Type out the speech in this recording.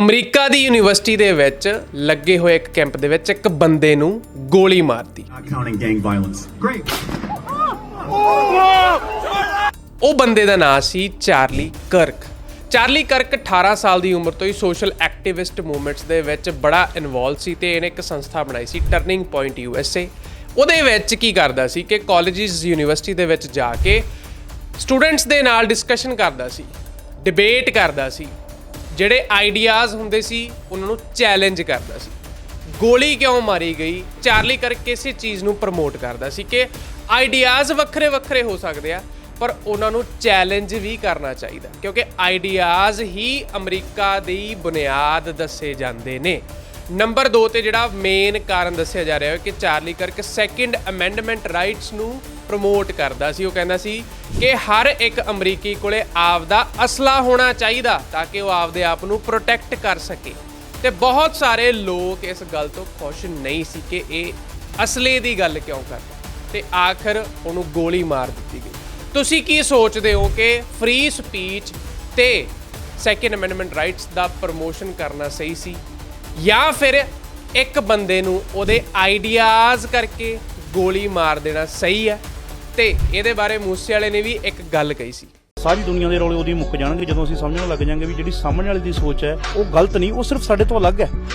America ਦੀ university ਦੇ ਵਿੱਚ ਲੱਗੇ ਹੋਏ ਇੱਕ ਕੈਂਪ ਦੇ ਵਿੱਚ ਇੱਕ ਬੰਦੇ ਨੂੰ ਗੋਲੀ ਮਾਰਤੀ. ਉਹ ਬੰਦੇ ਦਾ ਨਾਂ ਸੀ ਚਾਰਲੀ ਕਰਕ। ਚਾਰਲੀ ਕਰਕ 18 ਸਾਲ ਦੀ ਉਮਰ ਤੋਂ ਹੀ ਸੋਸ਼ਲ ਐਕਟਿਵਿਸਟ ਮੂਵਮੈਂਟਸ ਦੇ ਵਿੱਚ ਬੜਾ ਇਨਵੋਲਵ ਸੀ ਤੇ ਇਹਨੇ ਇੱਕ ਸੰਸਥਾ ਬਣਾਈ ਸੀ ਟਰਨਿੰਗ ਪੁਆਇੰਟ ਯੂਐਸਏ ਉਹਦੇ ਵਿੱਚ ਕੀ ਕਰਦਾ ਸੀ ਕਿ ਕਾਲਜਿਸ ਯੂਨੀਵਰਸਿਟੀ ਦੇ ਵਿੱਚ ਜਾ ਕੇ ਸਟੂਡੈਂਟਸ ਦੇ ਨਾਲ ਡਿਸਕਸ਼ਨ ਕਰਦਾ ਸੀ ਡਿਬੇਟ ਕਰਦਾ ਸੀ। ਜਿਹੜੇ ਆਈਡੀਆਜ਼ ਹੁੰਦੇ ਸੀ, ਉਹਨਾਂ ਨੂੰ ਚੈਲੰਜ ਕਰਦਾ ਸੀ। ਗੋਲੀ ਕਿਉਂ ਮਾਰੀ ਗਈ? ਚਾਰਲੀ ਕਰਕੇ ਕਿਸੇ ਚੀਜ਼ ਨੂੰ ਪ੍ਰਮੋਟ ਕਰਦਾ ਸੀ ਕਿ ਆਈਡੀਆਜ਼ ਵੱਖਰੇ ਵੱਖਰੇ ਹੋ ਸਕਦੇ ਆ, ਪਰ ਉਹਨਾਂ ਨੂੰ ਚੈਲੰਜ ਵੀ ਕਰਨਾ ਚਾਹੀਦਾ, ਕਿਉਂਕਿ ਆਈਡੀਆਜ਼ ਹੀ ਅਮਰੀਕਾ ਦੀ ਬੁਨਿਆਦ ਦੱਸੇ ਜਾਂਦੇ ਨੇ। ਨੰਬਰ 2 ਤੇ ਜਿਹੜਾ ਮੇਨ ਕਾਰਨ ਦੱਸਿਆ ਜਾ ਰਿਹਾ ਹੈ ਕਿ Charlie Kirk Second Amendment rights ਨੂੰ ਪ੍ਰਮੋਟ ਕਰਦਾ ਸੀ, ਉਹ ਕਹਿੰਦਾ ਸੀ ਕਿ ਹਰ ਇੱਕ ਅਮਰੀਕੀ ਕੋਲੇ ਆਪਦਾ ਅਸਲਾ ਹੋਣਾ ਚਾਹੀਦਾ ਤਾਂ ਕਿ ਉਹ ਆਪਦੇ ਆਪ ਨੂੰ ਪ੍ਰੋਟੈਕਟ ਕਰ ਸਕੇ। ਤੇ ਬਹੁਤ ਸਾਰੇ ਲੋਕ ਇਸ ਗੱਲ ਤੋਂ ਖੁਸ਼ ਨਹੀਂ ਸੀ ਕਿ ਇਹ ਅਸਲੇ ਦੀ ਗੱਲ ਕਿਉਂ ਕਰਦਾ ਤੇ ਆਖਰ ਉਹਨੂੰ ਗੋਲੀ ਮਾਰ ਦਿੱਤੀ ਗਈ। ਤੁਸੀਂ ਕੀ ਸੋਚਦੇ ਹੋ ਕਿ ਫ੍ਰੀ ਸਪੀਚ ਤੇ ਸੈਕਿੰਡ ਅਮੈਂਡਮੈਂਟ ਰਾਈਟਸ ਦਾ ਪ੍ਰਮੋਸ਼ਨ ਕਰਨਾ ਸਹੀ ਸੀ? ਜਾਂ ਫਿਰ ਇੱਕ ਬੰਦੇ ਨੂੰ ਉਹਦੇ ਆਈਡੀਆਜ਼ ਕਰਕੇ ਗੋਲੀ ਮਾਰ ਦੇਣਾ ਸਹੀ ਹੈ? ਤੇ ਇਹਦੇ ਬਾਰੇ ਮੂਸੇ ਵਾਲੇ ਨੇ ਵੀ ਇੱਕ ਗੱਲ ਕਹੀ ਸੀ। ਸਾਰੀ ਦੁਨੀਆ ਦੇ ਰੌਲੇ ਉਹਦੀ ਮੁੱਕ ਜਾਣਗੇ ਜਦੋਂ ਅਸੀਂ ਸਮਝਣ ਲੱਗ ਜਾਾਂਗੇ ਵੀ ਜਿਹੜੀ ਸਾਹਮਣੇ ਵਾਲੇ ਦੀ ਸੋਚ ਹੈ, ਉਹ ਗਲਤ ਨਹੀਂ, ਉਹ ਸਿਰਫ ਸਾਡੇ ਤੋਂ ਅਲੱਗ ਹੈ।